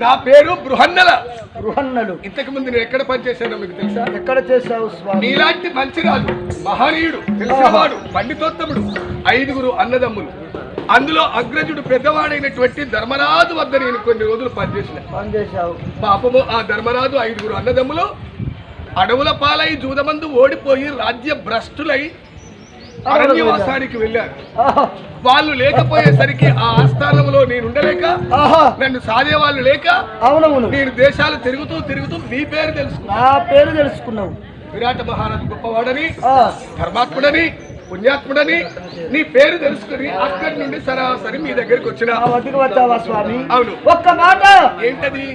నా పేరు బృహన్నల. గృహన్నలు ఇంతకు ముందు నేను ఎక్కడ పనిచేశానో మీకు తెలుసా? ఎక్కడ చేశావు స్వామి? నీలాంటి మంచిరాజు మహనీయుడు తెలిసినవాడు పండితోత్తముడు ఐదుగురు అన్నదమ్ములు. అందులో అగ్రజుడు పెద్దవాడైనటువంటి ధర్మరాజు వద్ద నేను కొన్ని రోజులు పనిచేసిన. పని చేశావు పాపము ఆ ధర్మరాజు ఐదుగురు అన్నదమ్ములు అడవుల పాలై జూదమందు ఓడిపోయి రాజ్య భ్రష్టులై అరణ్యవాసానికి వెళ్ళారు వాళ్ళు లేకపోయేసరికి ఆ ఆస్థానంలో నేను ఉండలేక నన్ను సాదే వాళ్ళు లేక అవునవును. నేను దేశాలు తిరుగుతూ తిరుగుతూ నీ పేరు తెలుసుకున్నా. నా పేరు తెలుసుకున్నావు. విరాట మహారాజు గొప్పవాడని ధర్మాత్ముడని పుణ్యాత్ముడని నీ పేరు తెలుసుకుని అక్కడి నుండి సరాసరి మీ దగ్గరికి వచ్చిన. వచ్చావా స్వామి? అవును. ఒక్క మాట. ఏంటది?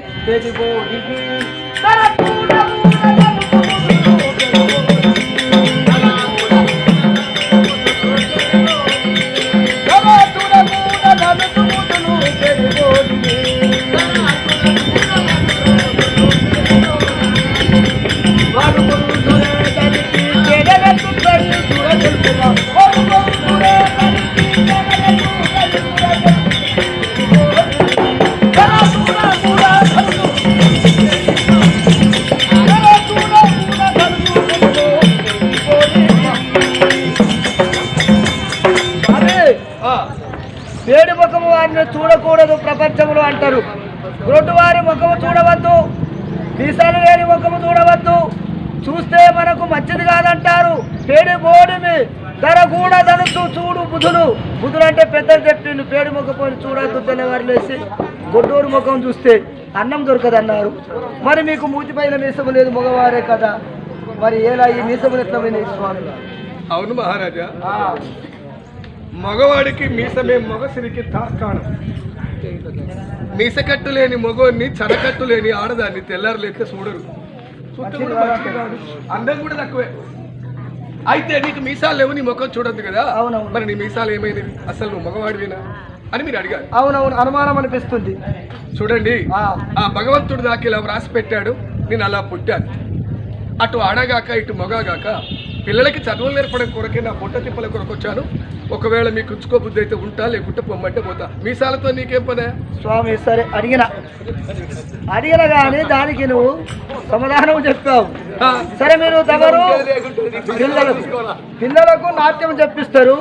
మంచిది కాదంటారు. పేడి బోడిమి ధర కూడా ధనుసు చూడు బుధులు బుధులు అంటే పెద్దలు చెప్పిండు పేడి ముఖం చూడద్దు తెల్లవారు లేసి గొడ్డూరు ముఖం చూస్తే అన్నం దొరకదన్నారు. మరి మీకు మూతి పైన మీసము లేదు మగవారే కదా. మరి ఎలా ఈ మీసములు ఎట్లా స్వామి? అవును మహారాజా. మగవాడికి మీసమే మొగసిరికి తార్కాణం మీసకట్టు లేని మగోడిని చనకట్టు లేని ఆడదాన్ని తెల్లారు లేక చూడరు. అందం కూడా తక్కువే. అయితే నీకు మీసాలు లేవు నీ ముఖం చూడద్దు కదా? అవునవును. మరి నీ మీసాలు ఏమైనవి? అసలు నువ్వు మగవాడివేనా? అని మీరు అడిగారు. అవునవును అనుమానం అనిపిస్తుంది. చూడండి. ఆ. భగవంతుడు దాకా ఇలా వ్రాసి పెట్టాడు. నేను అలా పుట్టాను. అటు ఆడగాక ఇటు మగాగాక పిల్లలకి చదువులు నేర్పడం కొరకే నా పొట్ట తిప్పల కొరకు వచ్చాను. ఒకవేళ మీకు ఉంచుకో బుద్ధి అయితే ఉంటా లేకుంటే పొమ్మంటే పోతా. మీసాలతో నీకేం పనే? స్వామి సరే అడిగిన. అడిగిన కానీ దానికి నువ్వు సమాధానం చెప్పావు ఆ, సరే మీరు తమరు పిల్లలకు పిల్లలకు నాట్యం చెప్పిస్తారు.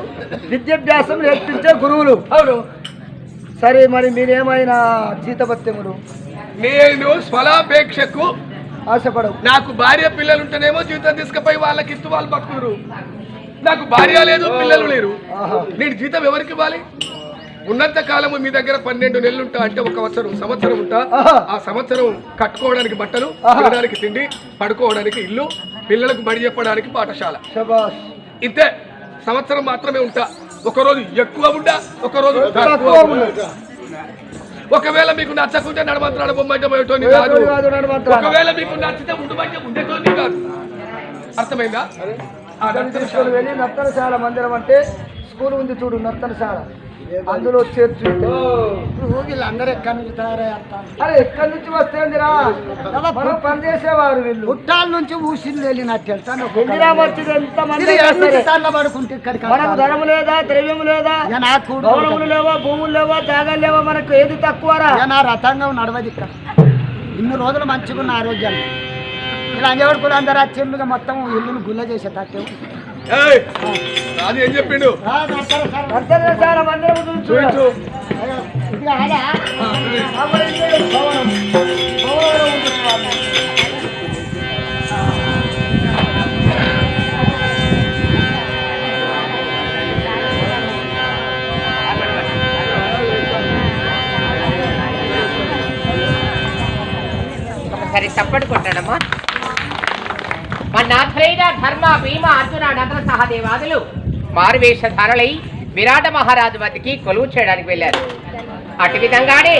విద్యాభ్యాసం నేర్పించే గురువులు. అవును. సరే మరి మీరేమైనా జీతభత్యములు? నేను స్వలాపేక్షకు ఆశపడవు. నాకు భార్య పిల్లలు ఉంటేనేమో జీతం తీసుకుపోయి వాళ్ళకి ఇస్తూ వాళ్ళు బతుకురు నాకు భార్య లేదు పిల్లలు లేరు. నేను జీతం ఎవరికి ఇవ్వాలి? ఉన్నంత కాలము మీ దగ్గర పన్నెండు నెలలు ఉంటా అంటే ఒక సంవత్సరం సంవత్సరం ఉంటా. ఆ సంవత్సరం కట్టుకోవడానికి బట్టలు. తినడానికి తిండి పడుకోవడానికి ఇల్లు పిల్లలకు బడి చెప్పడానికి పాఠశాల. ఇంతే. సంవత్సరం మాత్రమే ఉంటా. ఒక రోజు ఎక్కువ ఉంటా ఒక రోజు తక్కువ. ఒకవేళ మీకు నచ్చకుంటే నడమంత్రాలు బొమ్మంటే పోయేటోని కాదు. ఒకవేళ మీకు నచ్చితే ఉండమంటే ఉండేటోని కాదు. అర్థమైందా? నర్తనశాల మందిరం అంటే స్కూల్ ఉంది చూడు నర్తనశాల. అందులో చేర్చు వీళ్ళందరూ ఎక్కడి నుంచి తయారయ్యారు అరే ఎక్కడి నుంచి వస్తేందిరా? మనం పని చేసేవారు వీళ్ళు. పుట్టాల నుంచి ఊసిలు వెళ్ళినట్టు నాకు ఎంత మంది పడుకుంటే ఇక్కడికి మనకు ధనము లేదా ద్రవ్యము లేదా? ఇక నా కూడు భవనములు లేవా భూములు లేవా త్యాగాలు లేవా మనకు ఏది తక్కువరా? నా రథంగం నడవదు ఇక్కడ. ఇన్ని రోజులు మంచిగా ఉన్న ఆరోగ్యాలు. ఇలా అంజవడుకులు అందరు వచ్చిండుగా మొత్తం ఇల్లును గుల్ల చేసేటట్టు రాజు ఏం చెప్పిండు? నర్తనశాల చూపించు తప్పడు కొట్టాడమ్మా మా ధర్మ భీమ అర్జున నగర సహదేవాదులు మారువేషధారులై విరాట మహారాజు వద్దకి కొలువు చేయడానికి వెళ్ళారు. అటు విధంగానే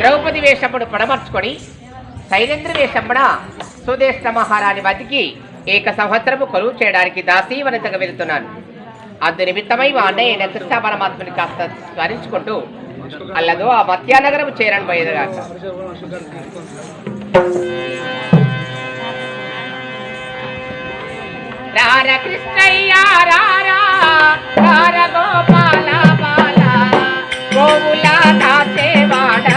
ద్రౌపది వేషముడు పడమర్చుకొని శైలేంద్ర వేషమున సుదేష్ణ మహారాణి వద్దకి ఏక సంవత్సరము కొలువు చేయడానికి దాసీవనతగా వెళుతున్నాను. అందు నిమిత్తమై మా అన్నయ్య కృష్ణ పరమాత్మని కాస్త స్మరించుకుంటూ అల్లదో ఆ మత్యానగరం చేరని పోయేదిగా రార కృష్ణయ్య రారా రార గోపాల బాల గోవుల దాచేవాడ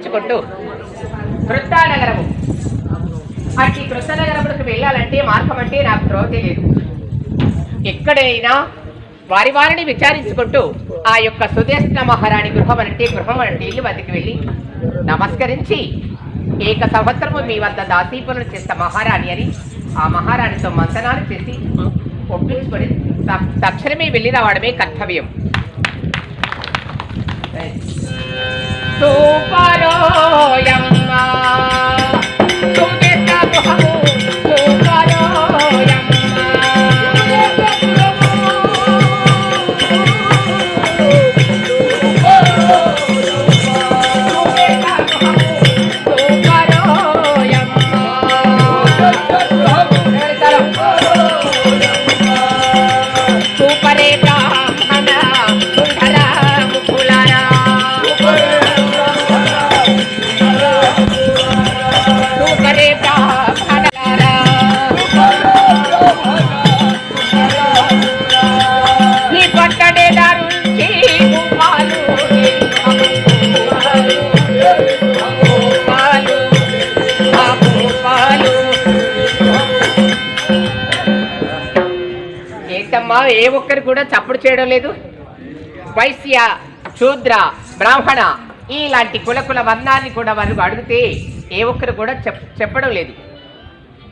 స్మరించుకుంటూ కృత్తానగరము అట్టి కృష్ణనగరములకు వెళ్ళాలంటే మార్గం అంటే నాకు త్రోవ తెలియదు ఎక్కడైనా వారి వారిని విచారించుకుంటూ ఆ యొక్క సుదేష్ణ మహారాణి గృహం అంటే గృహం అంటే ఇల్లు వద్దకు వెళ్ళి నమస్కరించి ఏక సంవత్సరము మీ వద్ద దాసీపులను చేస్త మహారాణి అని ఆ మహారాణితో మంతనాలు చేసి ఒప్పించుకొని తక్షణమే వెళ్ళి రావడమే కర్తవ్యం. సూపరోయమ్మ సుదేష్ణ గృహము ఏంటమ్మా ఏ ఒక్కరు కూడా చప్పుడు చేయడం లేదు. వైశ్య శూద్ర బ్రాహ్మణ ఇలాంటి కుల కుల వర్ణాన్ని కూడా వారు అడిగితే ఏ ఒక్కరు కూడా చెప్ చెప్పడం లేదు.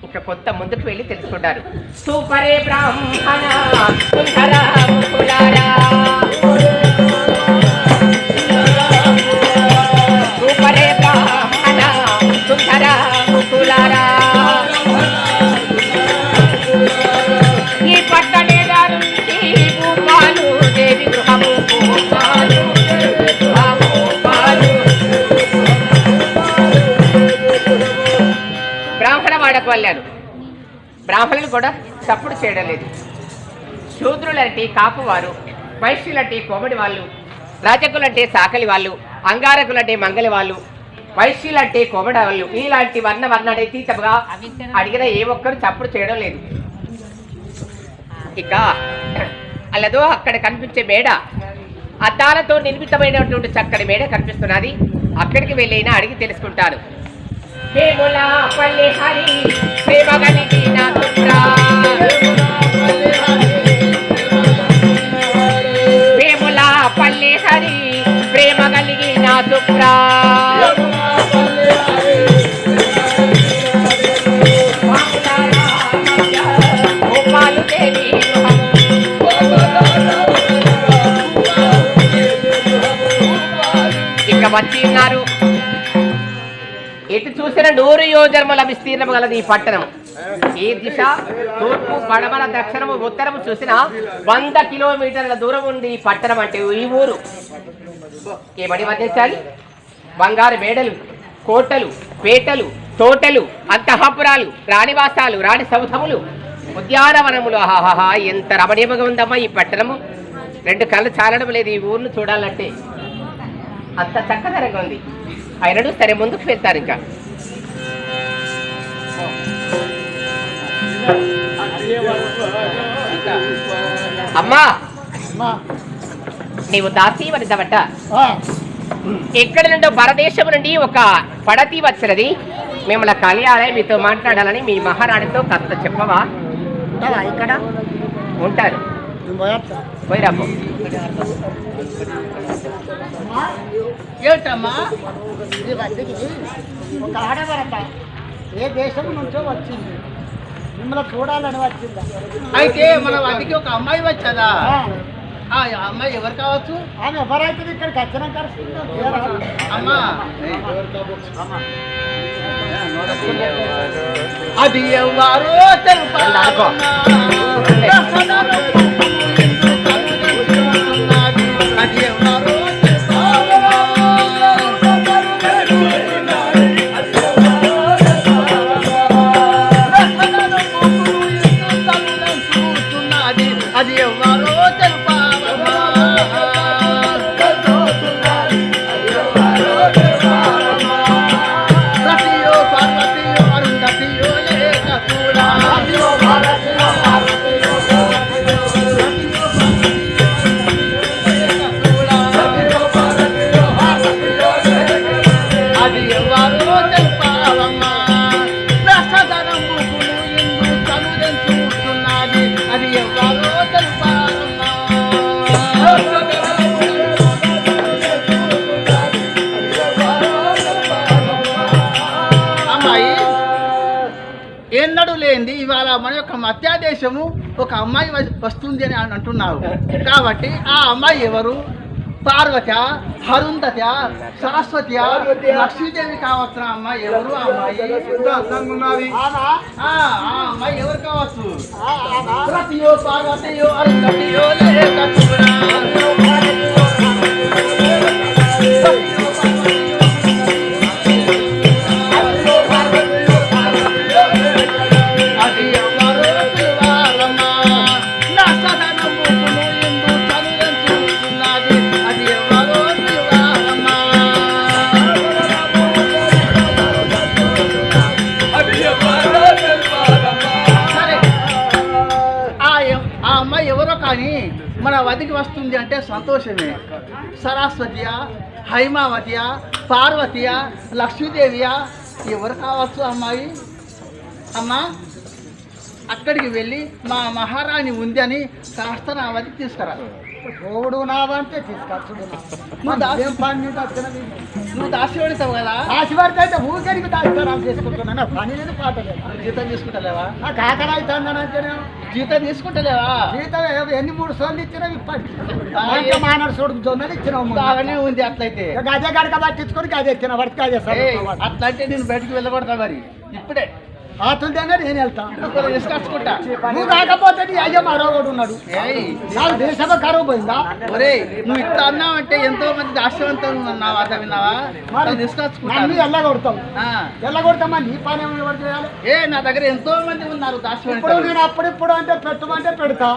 ఇంకా కొత్త ముందుకు వెళ్ళి తెలుసుకుంటారు. సూపరే బ్రాహ్మణ సూపరే బ్రాహ్మణ సుందర ముకులారా. వల్లారు. బ్రాహ్మణులు కూడా తప్పుడు చేయడం లేదు. శూద్రులంటే కాపువారు వైశ్యులంటే కోమడి వాళ్ళు రాజకులంటే సాకలి వాళ్ళు అంగారకులంటే మంగలి వాళ్ళు వైశ్యులంటే కోమడి వాళ్ళు ఇలాంటి వర్ణ వర్ణాడే అతీతముగా అడిగిన ఏ ఒక్కరు చప్పుడు చేయడం లేదు. ఇక అల్లదో అక్కడ కనిపించే మేడ అద్దాలతో నిర్మితమైనటువంటి చక్కటి మేడ కనిపిస్తున్నది. అక్కడికి వెళ్ళైనా అడిగి తెలుసుకుంటాను వేముల పల్లె హరి ప్రేమ కలిగిన హరి ప్రేమ కలిగిన దేవి నూరు యోజన్మల విస్తీర్ణము గలది ఈ పట్టణం. ఈ దిశ తూర్పు పడమల దక్షిణము ఉత్తరము చూసిన వంద కిలోమీటర్ల దూరం ఉంది ఈ పట్టణం అంటే ఈ ఊరు. ఏమని వర్ణించాలి బంగారు మేడలు కోటలు పేటలు తోటలు అంతఃపురాలు రాణివాసాలు రాణి సౌధములు ఉద్యానవనములు. ఆహాహా ఎంత రమణీయముగా ఉందమ్మా ఈ పట్టణము. రెండు కళ్ళు చాలడం లేదు ఈ ఊరిని చూడాలంటే. అంత చక్కదనంగా ఉంది. అయినడు సరే ముందుకు వెళ్తారు ఇంకా. అమ్మా! నీవు దాసీ వనిదవట ఎక్కడి నుండో పరదేశం నుండి ఒక పడతి వచ్చినది. మిమ్మల్ని కలియాలి మీతో మాట్లాడాలని మీ మహారాణితో కాస్త చెప్పవా? ఇక్కడ? ఉంటారు. పోయిరాపో వద్దకి. ఒక ఆడవరట ఏ దేశం నుంచో వచ్చింది. మిమ్మల్ని చూడాలని వచ్చిందా. అయితే మన వాటికి ఒక అమ్మాయి వచ్చదా? ఆ, ఆ అమ్మాయి ఎవరు కావచ్చు? ఆమె ఎవరైతే ఇక్కడికి వచ్చినా. అమ్మా. అది ఎవరో వెళ్ళాడుకో. మన యొక్క మధ్యాదేశము ఒక అమ్మాయి వస్తుంది అని అంటున్నారు. కాబట్టి ఆ అమ్మాయి ఎవరు? పార్వత హరుంధత సరస్వతి లక్ష్మీదేవి కావచ్చిన అమ్మాయి? ఎవరు ఆ అమ్మాయి? ఆ, ఆ అమ్మాయి ఎవరు కావచ్చు? పార్వతియో అరుంధతియో లేక హైమావతియా పార్వతియా లక్ష్మీదేవియా? ఎవరు కావచ్చు అమ్మాయి? అమ్మా అక్కడికి వెళ్ళి మా మహారాణి ఉంది అని కాస్త నా తీసుకురా. ఓడు నావంటే తీసుకొచ్చుడు నువ్వు పని నువ్వు కదా? ఆశపడితే అయితే ఊరికి దాస్తారాలు చేసుకుంటున్నా నా పని లేదు పాట లేదు. జీతం తీసుకుంటలేవా? నాకు ఆకలి అవుతుందని అంటేనే జీతం తీసుకుంటలేవా? జీతం ఎన్ని మూడు సోళ్ళు ఇచ్చినావు ఇప్పటికి? అంటే మానవ చూడు జొన్నలు ఇచ్చినావు. బాగానే ఉంది అట్లయితే. గదే గడక పట్టించుకొని గదే ఇచ్చిన గదే ఏయ్, అట్లంటే నేను బయటికి వెళ్ళకూడదా మరి? ఇప్పుడే. ఆతులదేనే నేను వెళ్తా. తీసుకొచ్చుకుంటా నువ్వు కాకపోతే నీ అయ్యో మరొకడు ఉన్నాడు. నాకు దేశమ కరువు పోయిందా? ఒరేయ్ నువ్వు ఇట్లా అన్నావంటే ఎంతో మంది దాస్యవంతులు ఉన్నావు అర్థం విన్నావా? మరి వాళ్ళు నన్ను తీసుకొచ్చుకుంటా ఎల్ల కొడతావు ఆ. ఎల్ల కొడతామా నీ పని ఎవరు చేయాలి? ఏ నా దగ్గర ఎంతో మంది ఉన్నారు ఇప్పుడు దాస్యవంతులు నేను అప్పుడిప్పుడు అంటే పెట్టమంటే పెడతా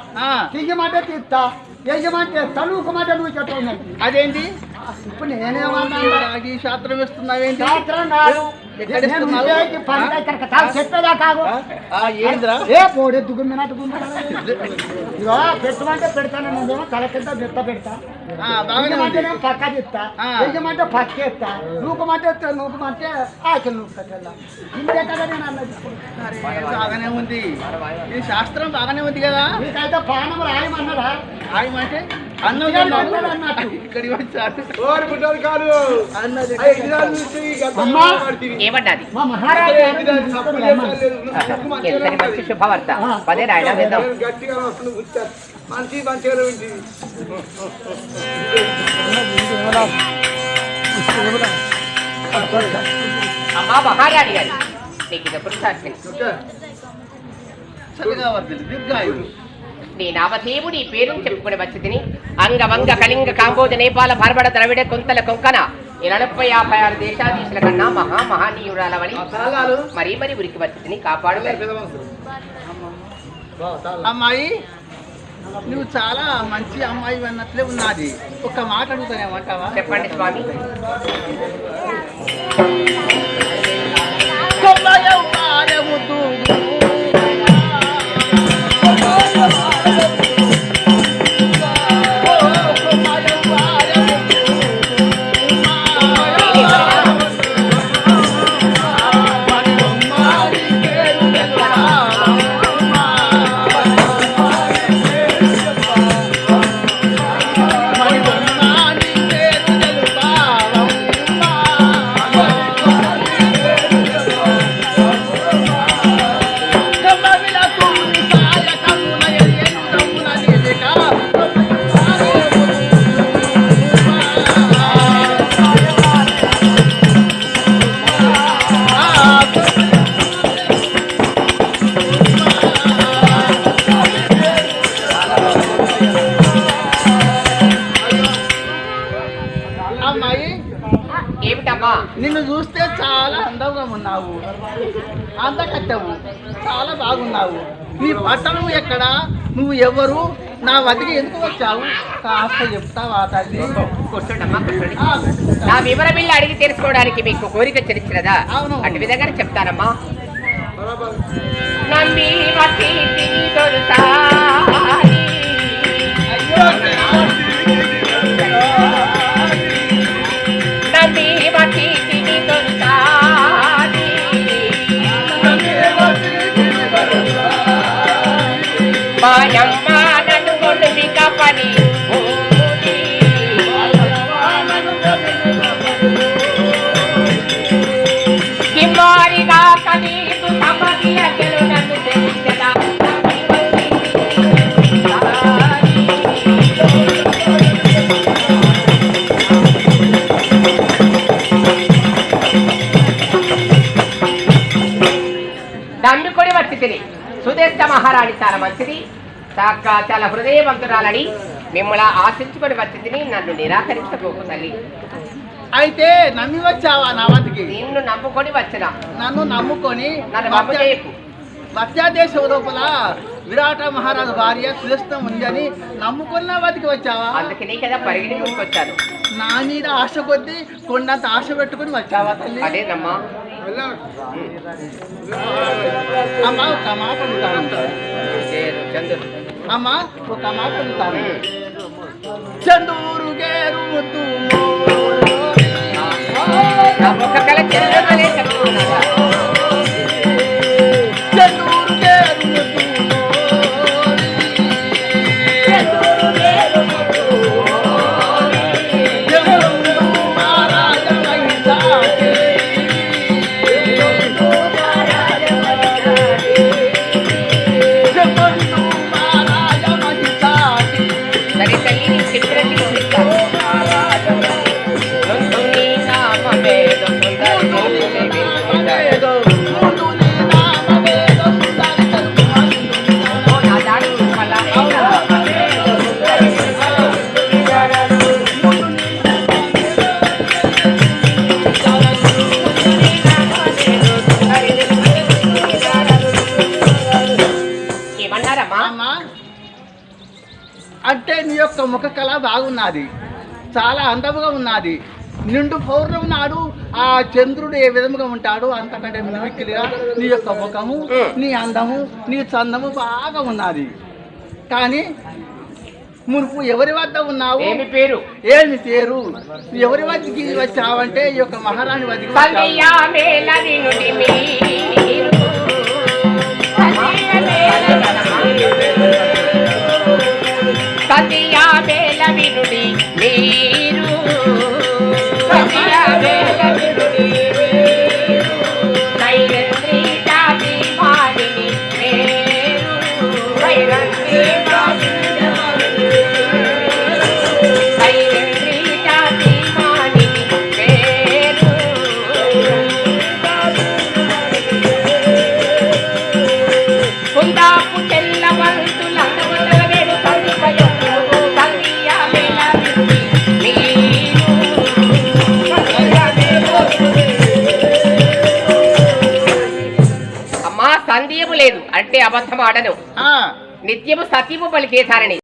తీయమంటే తీస్తా వేయమంటే తలుకుమంటే నువ్వు చెప్పు అదేంటి? ఇప్పుడు నేనేమన్నా శాస్త్రం ఇస్తున్నావేంటి శాస్త్రం చెప్పేదా కాదు ఏ పోడెద్దు గుమ్మినట్టు గుమ్మినట్టు ఇగో పెట్టమంటే పెడతాను నేనేమో తల కింద మెత్త పెడతా పక్క నూకమంటే నూకమంటే ఆకలి నూకటల్లా ఇంతే కదా నేను అన్నది బాగానే ఉంది ఈ శాస్త్రం బాగానే ఉంది కదా పానం రాయమన్నారా ఆయమంటే ఏమన్నది మంచి. శుభవార్త. పదే నాయన విందాం. మంచి అమ్మా మహారాణి గారు. నీకు ఇది పురుషార్థి చల్లగా వర్దిల్లు దీర్ఘాయుడు నీ నామధేవు నీ పేరు చెప్పుకుని వచ్చి తిని అంగవంగ కళింగ కాంబోజ నేపాల భారబడ ద్రవిడ కొంతల కొంకన నలభై యాభై ఆరు దేశాధీశుల కన్నా మహా మహానీయురాలవని మరీ మరీ ఉరికి వచ్చి తిని కాపాడు అమ్మాయి నువ్వు చాలా మంచి అమ్మాయి అన్నట్లే ఉన్నది. ఒక మాట అడుగుతానేమంటావా చెప్పండి స్వామి. నీ పట్టణం ఎక్కడ? నువ్వు ఎవరు? నా వదిలి ఎందుకు వచ్చావు? కాస్త చెప్తావా తల్లి? నా వివర బిల్లు అడిగి తెలుసుకోవడానికి మీకు కోరిక అవును. అటు విధంగా చెప్తానమ్మా. నంబి చాలా హృదయవంతురాలని మిమ్మల్ని ఆశించుకొని వచ్చింది నన్ను నిరాకరించబోకు తల్లి. అయితే నమ్మి వచ్చావా నా వద్దకి? నిన్ను నమ్ముకొని వచ్చిన. నన్ను నమ్ముకొని మధ్యదేశం లోపల విరాట మహారాజు భార్య సురస్తం ఉందని నమ్ముకున్న వదికి వచ్చావా? అందుకనే కదా పరిగిణి ముందుకొచ్చాను. నా మీద ఆశ కొద్దీ కొండంత ఆశ పెట్టుకుని వచ్చావా తల్లి? అదేనమ్మా అమ్మ ఒక మాట చేరు చంద్రుడు అమ్మ ఒక మాట అడుగుతాను ఉమ్. చందూరు గేరు ముద్దు నా ముఖ కళ చంద్రుడనే చెప్తున్నాడా? అంటే నీ యొక్క ముఖ కళ బాగున్నది. చాలా అందముగా ఉన్నది. నిండు పౌర్ణమి నాడు ఆ చంద్రుడు ఏ విధముగా ఉంటాడు అంతకంటే మిక్కిలిగా నీ యొక్క ముఖము నీ అందము నీ చందము బాగా ఉన్నది. కానీ మునుపు ఎవరి వద్ద ఉన్నావు? ఏమి పేరు? ఏమి పేరు? ఎవరి వద్దకి వచ్చావంటే ఈ యొక్క మహారాణి వద్దకి అమ్మా సందేహము లేదు అంటే అబద్ధం ఆడను ఆ. నిత్యము సత్యము పలికేశారని